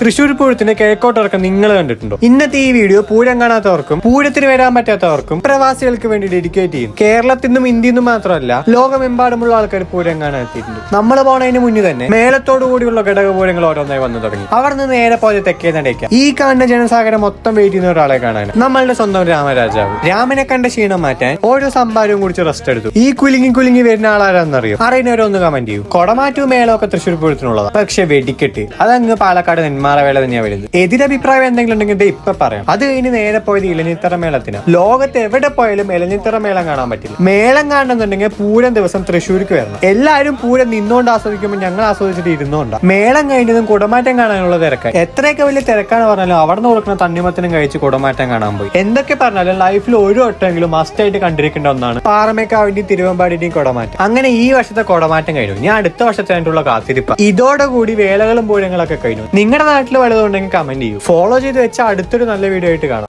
തൃശ്ശൂർ പൂരത്തിന്റെ കിഴക്കോട്ടിറക്കം നിങ്ങൾ കണ്ടിട്ടുണ്ടോ? ഇന്നത്തെ ഈ വീഡിയോ പൂരം കാണാത്തവർക്കും പൂരത്തിന് വരാൻ പറ്റാത്തവർക്കും പ്രവാസികൾക്ക് വേണ്ടി ഡെഡിക്കേറ്റ് ചെയ്യും. കേരളത്തിൽ നിന്നും ഇന്ത്യയിൽ നിന്നും മാത്രമല്ല ലോകമെമ്പാടുമുള്ള ആൾക്കാർ പൂരം കാണാൻ എത്തിയിട്ടുണ്ട്. നമ്മൾ പോണതിന് മുന്നേ തന്നെ മേളത്തോടു കൂടിയുള്ള ഘടകപൂരങ്ങൾ ഓരോന്നായി വന്നു തുടങ്ങി. അവിടെ നിന്ന് നേരെ പോലെ തെക്കേ നടക്കാം ഈ കാണുന്ന ജനസാഗരം മൊത്തം വെയിറ്റ് ചെയ്യുന്ന ഒരാളെ കാണാൻ നമ്മളുടെ സ്വന്തം രാമരാജാവ്. രാമനെ കണ്ട ക്ഷീണം മാറ്റാൻ ഓരോ സംഭാരവും കുടിച്ച് റെസ്റ്റ് എടുത്തു. ഈ കുലുങ്ങി കുലുങ്ങി വരുന്ന ആളാരാന്നറിയോ അറിയുന്നവരൊന്ന് കമന്റ് ചെയ്യൂ. കൊടമാറ്റവും മേളമൊക്കെ തൃശ്ശൂർ പൂരത്തിനുള്ളതാണ് പക്ഷെ വെടിക്കെട്ട്. അതങ്ങ് പാലക്കാട് നെന്മാറ വേള തന്നെയാ വരുന്നത് എതിരഭിപ്രായം എന്തെങ്കിലും ഉണ്ടെങ്കിൽ ഇപ്പൊ പറയാം. അത് കഴിഞ്ഞ് നേരെ പോയത് ഇലഞ്ഞിത്തറ മേളത്തിന്. ലോകത്ത് എവിടെ പോയാലും ഇലഞ്ഞിത്തറ മേളം കാണാൻ പറ്റില്ല. മേളം കാണണമെന്നുണ്ടെങ്കിൽ പൂരം ദിവസം തൃശ്ശൂർക്ക് വരണം. എല്ലാവരും പൂരം നിന്നുകൊണ്ട് ആസ്വദിക്കുമ്പോൾ ഞങ്ങൾ ആസ്വദിച്ചിട്ട് ഇരുന്നുകൊണ്ടാണ് മേളം കഴിഞ്ഞതും കുടമാറ്റം കാണാനുള്ള തിരക്കായി എത്രയൊക്കെ വലിയ തിരക്കാണ് പറഞ്ഞാലും അവിടെ നിന്ന് കൊടുക്കുന്ന തണ്ണിമത്തിനും കഴിച്ച് കുടമാറ്റം കാണാൻ പോയി. എന്തൊക്കെ പറഞ്ഞാലും ലൈഫിൽ ഒരു വട്ടമെങ്കിലും മസ്റ്റ് ആയിട്ട് കണ്ടിരിക്കേണ്ട ഒന്നാണ് പാറമേക്കാവിന്റെയും തിരുവമ്പാടിന്റെയും കുടമാറ്റം. അങ്ങനെ ഈ വർഷത്തെ കുടമാറ്റം കഴിഞ്ഞു. ഞാൻ അടുത്ത വർഷത്തെ കാത്തിരിപ്പ്. ഇതോടുകൂടി വേലകളും പൂരങ്ങളൊക്കെ കഴിഞ്ഞു. നിങ്ങളുടെ നാട്ടിൽ വലുതുണ്ടെങ്കിൽ കമന്റ് ചെയ്യൂ. ഫോളോ ചെയ്ത് വെച്ച അടുത്തൊരു നല്ല വീഡിയോ ആയിട്ട് കാണാം.